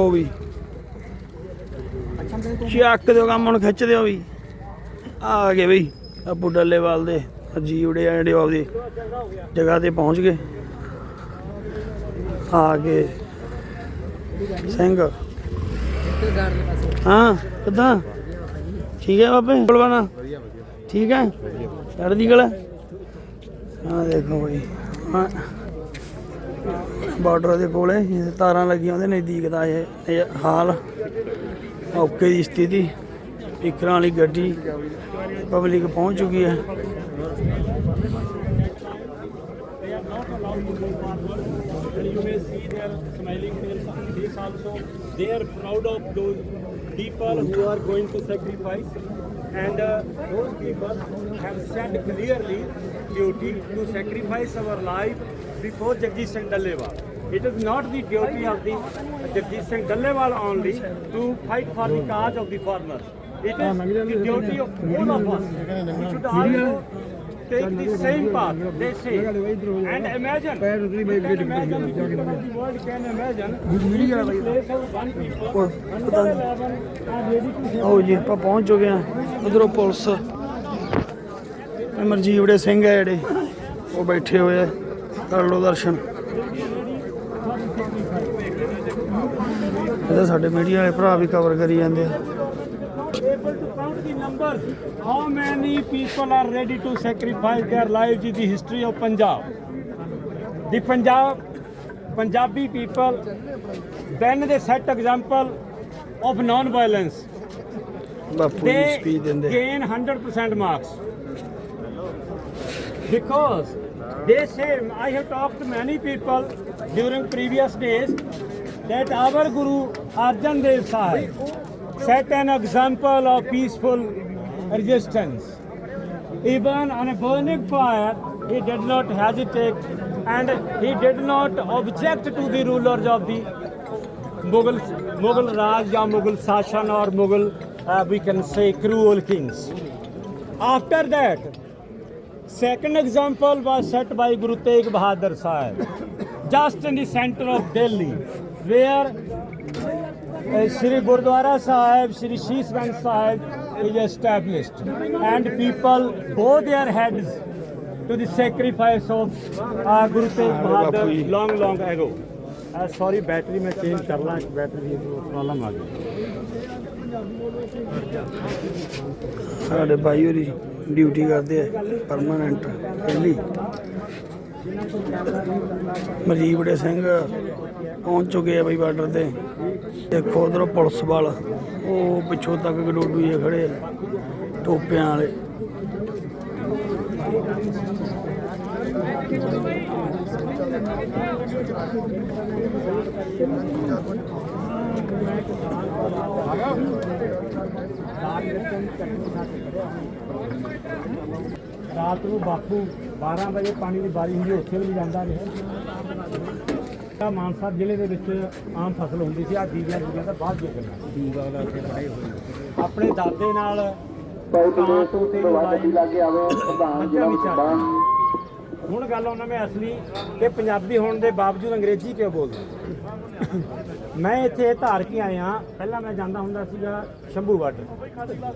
ਉਹ ਵੀ। ਚੱਕ ਦਿਓ ਕੰਮ, ਹੁਣ ਖਿੱਚ ਦਿਓ ਵੀ। ਆ ਗਏ ਬਈ, ਅੱਬੂ ਡੱਲੇਵਾਲ ਦੇ ਜੀਵੜੇ ਆ ਜਿਹੜੇ ਉਹ ਆਪਦੀ ਜਗ੍ਹਾ ਤੇ ਪਹੁੰਚ ਗਏ। ਆ ਗਏ। ਸਿੰਘ। ਹਾਂ, ਕਿੱਦਾਂ? ਠੀਕ ਹੈ ਬਾਬੇ? ਬਲਵਾਨਾ? ਠੀਕ ਹੈ? ਚੜ੍ਹਦੀ ਕਲਾ? ਆ ਦੇਖੋ ਬਈ। ਹਾਂ। ਬਾਰਡਰ ਦੇ ਕੋਲੇ ਇਹ ਤਾਰਾਂ ਲੱਗੀਆਂ ਉਹਦੇ ਨਜ਼ਦੀਕ ਦਾ ਇਹ ਇਹ ਹਾਲ ਔਕੇ ਦੀ ਸਥਿਤੀ ਇਕਰਾਂ ਵਾਲੀ ਗੱਡੀ ਪਬਲਿਕ ਪਹੁੰਚ ਚੁੱਕੀ ਹੈ you may see their smiling face face also. They are proud of those people who are going to sacrifice. And uh, those people have said clearly duty to sacrifice our life before Jagdish Singh Dallewal. It is not the duty of the Jagdish Singh Dallewal only to fight for the cause of the farmers. It is the duty of all of us. We should also take the same path, they say. And imagine, you can imagine, the people of the world can imagine, in place of one people, ਉਹ ਪਤਾ ਨਹੀਂ 111 are ready to ਆਓ ਜੀ ਆਪਾਂ ਪਹੁੰਚ ਚੁੱਕੇ ਹਾਂ ਉਧਰੋਂ ਪੁਲਿਸ ਅਮਰਜੀਵੜੇ ਸਿੰਘ ਹੈ ਜਿਹੜੇ ਉਹ ਬੈਠੇ ਹੋਏ ਆ ਕਰ ਲਓ ਦਰਸ਼ਨ ਇਹਦਾ ਸਾਡੇ ਮੀਡੀਆ ਵਾਲੇ ਭਰਾ ਵੀ ਕਵਰ ਕਰੀ ਜਾਂਦੇ ਆ able to count the numbers. How many people are ready to sacrifice their lives in the history of Punjab? The Punjab, Punjabi people, when they set example of non-violence, Bapu ji they speech ਦਿੰਦੇ gain 100% marks. Because they say, I have talked to many people during previous days that our Guru Arjan Dev Sahib set an example of peaceful resistance. Even on a burning fire, he did not hesitate and he did not object to the rulers of the Mughal, Mughal Raj or Mughal Sashan or Mughal, uh, we can say, cruel kings. After that, second example was set by Guru Tegh Bahadur Sahib, just in the center of Delhi, where Shri Gurdwara Sahib, Shri Sheeshgੰਜ Sahib is established, and people bow their heads to the sacrifice of uh, Guru Tegh Bahadur Bapu ji. long, long ago. Uh, sorry, battery में change कर रहा battery problem आ गई ਸਾਡੇ ਭਾਈ ਹੋਰੀ duty ਕਰਦੇ ਆ permanent ਪਹਿਲੀ ਮਜੀਬੜੇ ਸਿੰਘ ਪਹੁੰਚ ਚੁੱਕੇ ਆ ਬਈ ਬਾਰਡਰ ਤੇ ਦੇਖੋ ਉਧਰੋਂ ਪੁਲਿਸ ਵਾਲ, ਉਹ ਪਿੱਛੋਂ ਤੱਕ ਗਡੋਡੂ ਜੇ ਖੜੇ ਆ, ਟੋਪਿਆਂ ਵਾਲੇ। ਰਾਤ ਨੂੰ ਬਾਪੂ 12 ਵਜੇ ਪਾਣੀ ਦੀ ਬਾਰੀ ਹੁੰਦੀ, ਉੱਥੇ ਵੀ ਜਾਂਦਾ ਰਿਹਾ। ਤਾਂ ਮਾਨਸਾ ਜ਼ਿਲ੍ਹੇ ਦੇ ਵਿੱਚ ਆਮ ਫਸਲ ਹੁੰਦੀ ਸੀ ਆ ਦੀਵਿਆਂ ਦੀਵਿਆਂ ਦਾ ਬਾਅਦ ਜੋ ਕਰਨਾ ਦੀਵਾ ਦਾ ਉੱਥੇ ਖੜੇ ਹੋਏ ਆਪਣੇ ਦਾਦੇ ਨਾਲ ਹੁਣ ਗੱਲ ਉਹਨਾਂ ਮੈਂ ਅਸਲੀ ਕਿ ਪੰਜਾਬੀ ਹੋਣ ਦੇ ਬਾਵਜੂਦ ਅੰਗਰੇਜ਼ੀ ਕਿਉਂ ਬੋਲਦੇ? ਮੈਂ ਇੱਥੇ ਧਾਰ ਕੇ ਆਇਆ ਪਹਿਲਾਂ ਮੈਂ ਜਾਂਦਾ ਹੁੰਦਾ ਸੀਗਾ ਸ਼ੰਭੂ ਬਾਰਡਰ।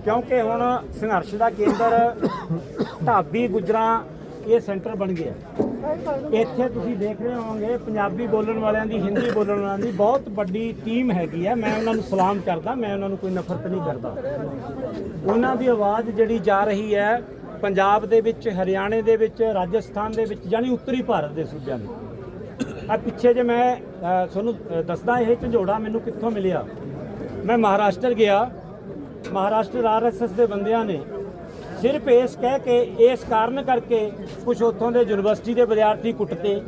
ਕਿਉਂਕਿ ਹੁਣ ਸੰਘਰਸ਼ ਦਾ ਕੇਂਦਰ ਢਾਬੀ ਗੁਜਰਾਂ ਇਹ ਸੈਂਟਰ ਬਣ ਗਿਆ। ਇੱਥੇ ਤੁਸੀਂ ਦੇਖ ਰਹੇ ਹੋਵੋਗੇ, ਪੰਜਾਬੀ ਬੋਲਣ ਵਾਲਿਆਂ ਦੀ, ਹਿੰਦੀ ਬੋਲਣ ਵਾਲਿਆਂ ਦੀ ਬਹੁਤ ਵੱਡੀ ਟੀਮ ਹੈਗੀ ਹੈ ਮੈਂ ਉਹਨਾਂ ਨੂੰ ਸਲਾਮ ਕਰਦਾ, ਮੈਂ ਉਹਨਾਂ ਨੂੰ ਕੋਈ ਨਫ਼ਰਤ ਨਹੀਂ ਕਰਦਾ। ਉਹਨਾਂ ਦੀ ਆਵਾਜ਼ ਜਿਹੜੀ ਜਾ ਰਹੀ ਹੈ, ਪੰਜਾਬ ਦੇ ਵਿੱਚ, ਹਰਿਆਣੇ ਦੇ ਵਿੱਚ, ਰਾਜਸਥਾਨ ਦੇ ਵਿੱਚ, ਯਾਨੀ ਉੱਤਰੀ ਭਾਰਤ ਦੇ ਸੂਬਿਆਂ ਨੂੰ ਆ ਪਿੱਛੇ ਜੇ ਮੈਂ ਤੁਹਾਨੂੰ ਦੱਸਦਾ, ਇਹ ਝੰਜੋੜਾ ਮੈਨੂੰ ਕਿੱਥੋਂ ਮਿਲਿਆ? ਮੈਂ ਮਹਾਰਾਸ਼ਟਰ ਗਿਆ। ਮਹਾਰਾਸ਼ਟਰ ਆਰਐਸਐਸ ਦੇ ਬੰਦਿਆਂ ਨੇ ਸਿਰਫ ਇਸ ਕਹਿ ਕੇ, ਇਸ ਕਾਰਨ ਕਰਕੇ ਕੁਝ ਉੱਥੋਂ ਦੇ ਯੂਨੀਵਰਸਿਟੀ ਦੇ ਵਿਦਿਆਰਥੀ ਕੁੱਟਤੇ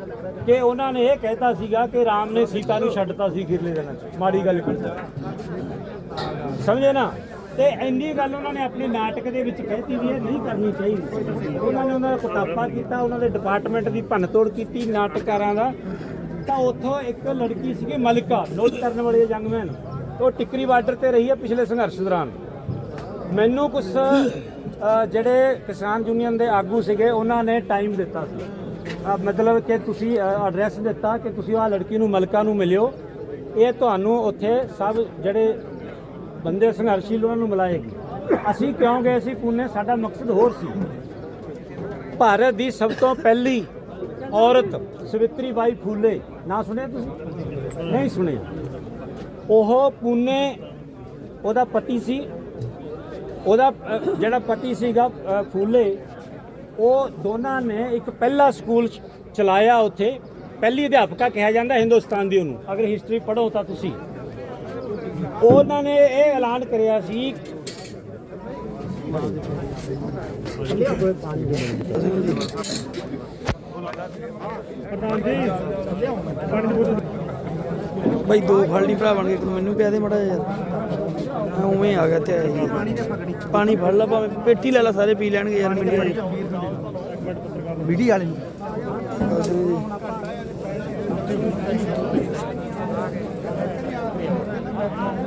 ਕਿ ਉਹਨਾਂ ਨੇ ਇਹ ਕਹਿਤਾ ਸੀਗਾ ਕਿ ਰਾਮ ਨੇ ਸੀਤਾ ਨੂੰ ਛੱਡਤਾ ਸੀ ਖਿਰਲੇ ਦਿਨਾਂ 'ਚ ਮਾੜੀ ਗੱਲ ਕੀਤੀ ਸਮਝੇ ਨਾ? ਤੇ ਇੰਨੀ ਗੱਲ ਉਹਨਾਂ ਨੇ ਆਪਣੇ ਨਾਟਕ ਦੇ ਵਿੱਚ ਕਹਿਤੀ ਵੀ ਇਹ ਨਹੀਂ ਕਰਨੀ ਚਾਹੀਦੀ। ਉਹਨਾਂ ਨੇ ਉਹਨਾਂ ਦਾ ਕੁਟਾਪਾ ਕੀਤਾ, ਉਹਨਾਂ ਦੇ ਡਿਪਾਰਟਮੈਂਟ ਦੀ ਭੰਨਤੋੜ ਕੀਤੀ ਨਾਟਕਾਰਾਂ ਦਾ। ਤਾਂ ਉੱਥੋਂ ਇੱਕ ਲੜਕੀ ਸੀਗੀ ਮਲਿਕਾ, ਨੋਟ ਕਰਨ ਵਾਲੀ ਜੰਗਮੈਨ ਉਹ ਟਿਕਰੀ ਬਾਰਡਰ ਤੇ ਰਹੀ ਹੈ ਪਿਛਲੇ ਸੰਘਰਸ਼ ਦੌਰਾਨ। ਮੈਨੂੰ ਕੁਝ ਜਿਹੜੇ ਕਿਸਾਨ ਯੂਨੀਅਨ ਦੇ ਆਗੂ ਸੀਗੇ, ਉਹਨਾਂ ਨੇ ਟਾਈਮ ਦਿੱਤਾ ਸੀ। ਮਤਲਬ ਕਿ ਤੁਸੀਂ ਐਡਰੈਸ ਦਿੱਤਾ ਕਿ ਤੁਸੀਂ ਆਹ ਲੜਕੀ ਨੂੰ ਮਲਕਾ ਨੂੰ ਮਿਲਿਓ। ਇਹ ਤੁਹਾਨੂੰ ਉੱਥੇ ਸਭ ਜਿਹੜੇ ਬੰਦੇ ਸੰਘਰਸ਼ੀਲ, ਉਹਨਾਂ ਨੂੰ ਮਿਲਾਏਗੀ ਅਸੀਂ ਕਿਉਂ ਗਏ ਸੀ ਪੂਨੇ ਸਾਡਾ ਮਕਸਦ ਹੋਰ ਸੀ। ਭਾਰਤ ਦੀ ਸਭ ਤੋਂ ਪਹਿਲੀ ਔਰਤ, ਸਵਿਤਰੀ ਬਾਈ ਫੂਲੇ। ਨਾ ਸੁਣਿਆ ਤੁਸੀਂ? ਨਹੀਂ ਸੁਣਿਆ। ਉਹ ਪੂਨੇ ਉਹਦਾ ਪਤੀ ਸੀ। ਉਹਦਾ ਅ, ਜਿਹੜਾ ਪਤੀ ਸੀਗਾ ਅ, ਫੂਲੇ ਉਹ ਦੋਨਾਂ ਨੇ ਇੱਕ ਪਹਿਲਾ ਸਕੂਲ ਚ- ਚਲਾਇਆ ਉੱਥੇ। ਪਹਿਲੀ ਅਧਿਆਪਕਾ ਕਿਹਾ ਜਾਂਦਾ ਹਿੰਦੁਸਤਾਨ ਦੀ ਉਹਨੂੰ। ਅਗਰ ਹਿਸਟਰੀ ਪੜ੍ਹੋ ਤਾਂ ਤੁਸੀਂ। ਉਹਨਾਂ ਨੇ ਇਹ ਐਲਾਨ ਕਰਿਆ ਸੀ ਬਈ ਦੋ ਫੜ ਲਈ ਭਰਾ ਬਣ ਕੇ ਇੱਕ ਨੂੰ ਮੈਨੂੰ ਪਿਆ ਦੇ ਮੜਾ ਯਾਰ। ਮੈਂ ਉਵੇਂ ਆ ਗਿਆ ਤੇ ਪਾਣੀ ਫੜ ਲਾ ਭਾਵੇਂ, ਪੇਟੀ ਲੈ ਲਾ ਸਾਰੇ, ਪੀ ਲੈਣਗੇ ਯਾਰ ਮਿੰਟ ਵੀਡੀ ਵਾਲੇ ਨੂੰ Thank.